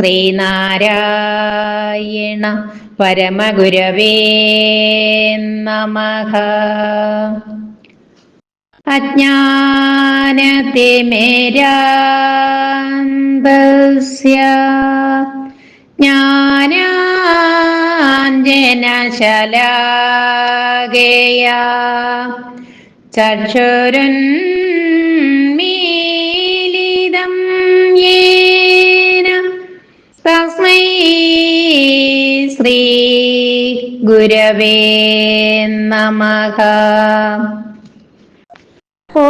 ശ്രീനാരായണ പരമഗുരവേ നമഃ. അജ്ഞാനതിമിരാന്തസ്യ ജ്ഞാനാഞ്ജനശലാകേയ. ചക്ഷുരുന്മീലിതം യേന തസ്മൈ ശ്രീ ഗുരവേ നമഃ. ഓ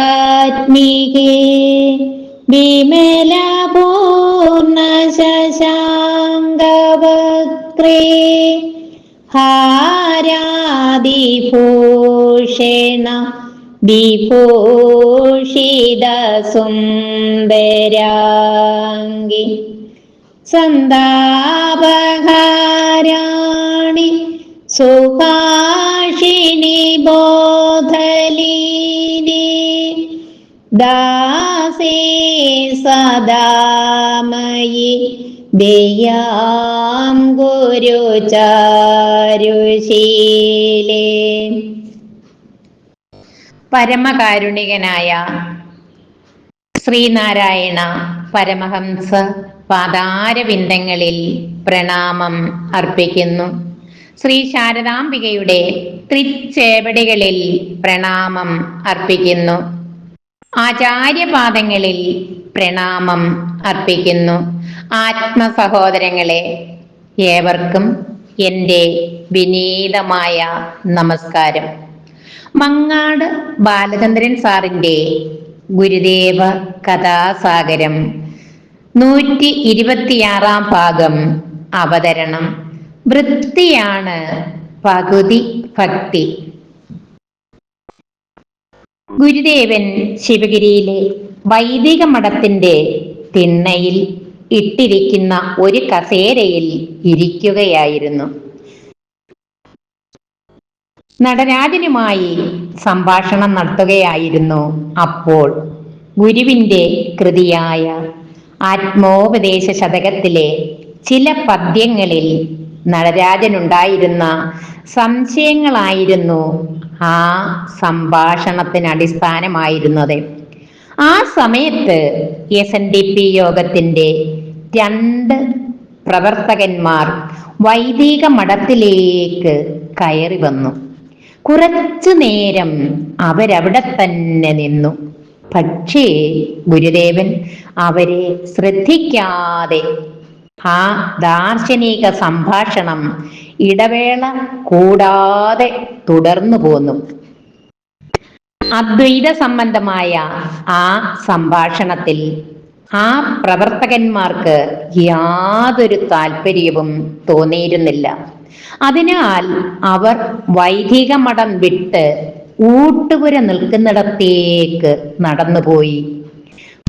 വേദാത്മികേ വിമലപൂർണശശാങ്കവക്ത്രേ ഹാരാദിഭൂഷണ വിഭൂഷിതസുന്ദരാംഗി സന്താപഹാരാണി സുഭാഷിണി ബോധലീനി ദാസേ സദാമയി ദേയാം ഗുരുചാരുശീലേ പരമകാരുണികനായ ശ്രീനാരായണ പരമഹംസ പാതാരവിന്ദങ്ങളിൽ പ്രണാമം അർപ്പിക്കുന്നു. ശ്രീ ശാരദാംബികയുടെ ത്രിച്ചേപടികളിൽ പ്രണാമം അർപ്പിക്കുന്നു. ആചാര്യപാദങ്ങളിൽ പ്രണാമം അർപ്പിക്കുന്നു. ആത്മസഹോദരങ്ങളെ ഏവർക്കും എന്റെ വിനീതമായ നമസ്കാരം. മങ്ങാട് ബാലചന്ദ്രൻ സാറിന്റെ ഗുരുദേവ കഥാസാഗരം. നൂറ്റി ഇരുപത്തിയാറാം ഭാഗം അവതരണം. വൃത്തിയാണ് പകുതി ഭക്തി. ഗുരുദേവൻ ശിവഗിരിയിലെ വൈദിക മഠത്തിന്റെ തിണ്ണയിൽ ഇട്ടിരിക്കുന്ന ഒരു കസേരയിൽ ഇരിക്കുകയായിരുന്നു. നടരാജനുമായി സംഭാഷണം നടത്തുകയായിരുന്നു അപ്പോൾ ഗുരുവിന്റെ കൃതിയായ ആത്മോപദേശ ശതകത്തിലെ ചില പദ്യങ്ങളിൽ നടരാജനുണ്ടായിരുന്ന സംശയങ്ങളായിരുന്നു ആ സംഭാഷണത്തിന് അടിസ്ഥാനമായിരുന്നത്. ആ സമയത്ത് എസ് എൻ ഡി പി യോഗത്തിന്റെ രണ്ട് പ്രവർത്തകന്മാർ വൈദിക മഠത്തിലേക്ക് കയറി വന്നു. കുറച്ചു നേരം അവരവിടെ തന്നെ നിന്നു. പക്ഷേ ഗുരുദേവൻ അവരെ ശ്രദ്ധിക്കാതെ ആ ദാർശനിക സംഭാഷണം ഇടവേള കൂടാതെ തുടർന്നു പോന്നു. അദ്വൈത സംബന്ധമായ ആ സംഭാഷണത്തിൽ ആ പ്രവർത്തകന്മാർക്ക് യാതൊരു താല്പര്യവും തോന്നിയിരുന്നില്ല. അതിനാൽ അവർ വൈദിക മഠം വിട്ട് ഊട്ടുപുര നിൽക്കുന്നിടത്തേക്ക് നടന്നുപോയി.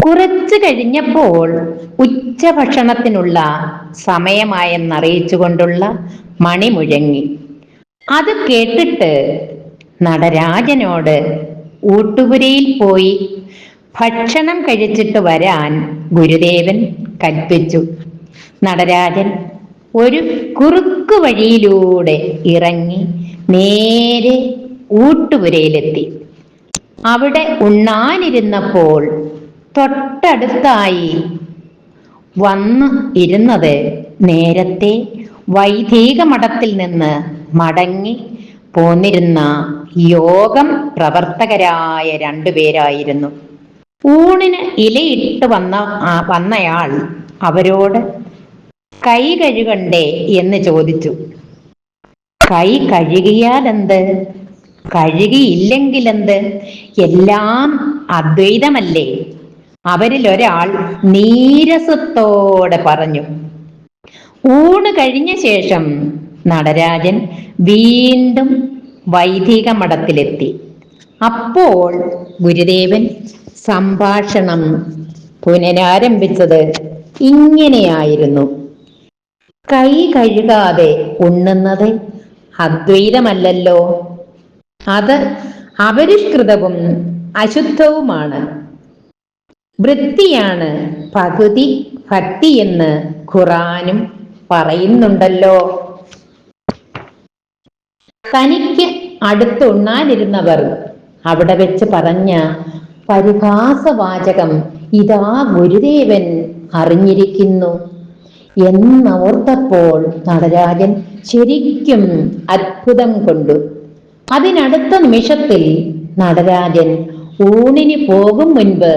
കുറച്ചു കഴിഞ്ഞപ്പോൾ ഉച്ചഭക്ഷണത്തിനുള്ള സമയമായെന്നറിയിച്ചുകൊണ്ടുള്ള മണി മുഴങ്ങി. അത് കേട്ടിട്ട് നടരാജനോട് ഊട്ടുപുരയിൽ പോയി ഭക്ഷണം കഴിച്ചിട്ട് വരാൻ ഗുരുദേവൻ കൽപ്പിച്ചു. നടരാജൻ ഒരു കുറുക്കു വഴിയിലൂടെ ഇറങ്ങി നേരെ ഊട്ടുപുരയിലെത്തി. അവിടെ ഉണ്ണാനിരുന്നപ്പോൾ തൊട്ടടുത്തായി വന്ന് ഇരുന്നത് നേരത്തെ വൈദിക മഠത്തിൽ നിന്ന് മടങ്ങി പോന്നിരുന്ന യോഗം പ്രവർത്തകരായ രണ്ടുപേരായിരുന്നു ഊണിന് ഇലയിട്ട് വന്ന വന്നയാൾ അവരോട് കൈ കഴുകണ്ടേ എന്ന് ചോദിച്ചു. കൈ കഴുകിയാൽ എന്ത് കഴുകിയില്ലെങ്കിലെന്ത്? എല്ലാം അദ്വൈതമല്ലേ? അവരിൽ ഒരാൾ നീരസത്തോടെ പറഞ്ഞു. ഊണ് കഴിഞ്ഞ ശേഷം നടരാജൻ വീണ്ടും വൈദിക മഠത്തിലെത്തി അപ്പോൾ ഗുരുദേവൻ സംഭാഷണം പുനരാരംഭിച്ചത് ഇങ്ങനെയായിരുന്നു. കൈ കഴുകാതെ ഉണ്ണുന്നത് അദ്വൈതമല്ലല്ലോ. അത് അപരിഷ്കൃതവും അശുദ്ധവുമാണ്. വൃത്തിയാണ് പകുതി ഭക്തി എന്ന് ഖുറാനും പറയുന്നുണ്ടല്ലോ. തനിക്ക് അടുത്തുണ്ണാനിരുന്നവർ അവിടെ വെച്ച് പറഞ്ഞ പരിഹാസവാചകം ഇതാ ഗുരുദേവൻ അറിഞ്ഞിരിക്കുന്നു. എന്നോർത്തപ്പോൾ നടരാജൻ ശരിക്കും അത്ഭുതം കൊണ്ടു. അതിനടുത്ത നിമിഷത്തിൽ നടരാജൻ ഊണിന് പോകും മുൻപ്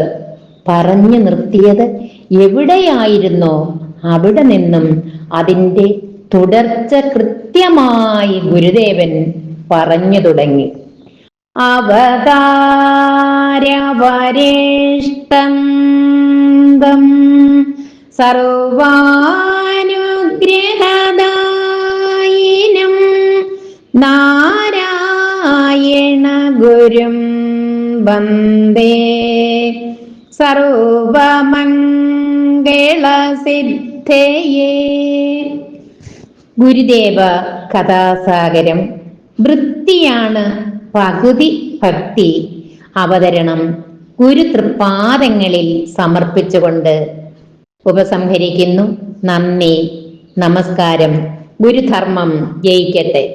പറഞ്ഞു നിർത്തിയത് എവിടെയായിരുന്നോ അവിടെ നിന്നും അതിന്റെ തുടർച്ച കൃത്യമായി ഗുരുദേവൻ പറഞ്ഞു തുടങ്ങി. അവതാരവരേഷ്ടം സർവാനുഗ്രഹദായിനം നാരായണ ഗുരും വന്ദേ. സർവമംഗളസിദ്ധയേ. ഗുരുദേവ കഥാസാഗരം. വൃത്തിയാണ് പകുതി ഭക്തി. അവതരണം ഗുരു തൃപ്പാദങ്ങളിൽ സമർപ്പിച്ചുകൊണ്ട്. ഉപസംഹരിക്കുന്നു. നന്ദി. നമസ്കാരം. ഗുരുധർമ്മം ജയിക്കട്ടെ.